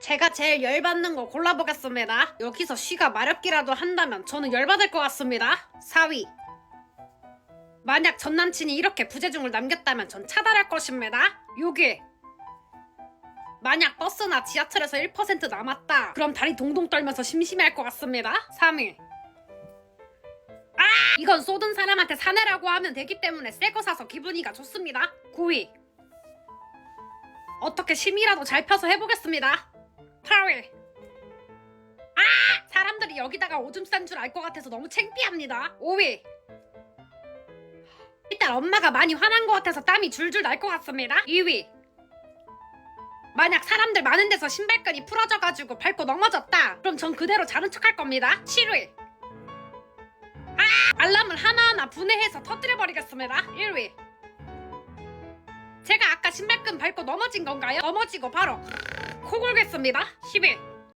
제가 제일 열받는 거 골라보겠습니다. 여기서 쉬가 마렵기라도 한다면 저는 열받을 것 같습니다. 4위. 만약 전 남친이 이렇게 부재중을 남겼다면 전 차단할 것입니다. 6위. 만약 버스나 지하철에서 1% 남았다. 그럼 다리 동동 떨면서 심심해할 것 같습니다. 3위. 아! 이건 쏟은 사람한테 사내라고 하면 되기 때문에 새 거 사서 기분이가 좋습니다. 9위. 어떻게 심이라도 잘 펴서 해보겠습니다. 8위. 아! 사람들이 여기다가 오줌 싼 줄 알 것 같아서 너무 창피합니다. 5위. 일단 엄마가 많이 화난 것 같아서 땀이 줄줄 날 것 같습니다. 2위. 만약 사람들 많은 데서 신발끈이 풀어져가지고 밟고 넘어졌다. 그럼 전 그대로 자는 척할 겁니다. 7위. 아! 알람을 하나하나 분해해서 터뜨려버리겠습니다. 1위. 제가 아까 신발끈 밟고 넘어진 건가요? 넘어지고 바로 코 골겠습니다. 10위.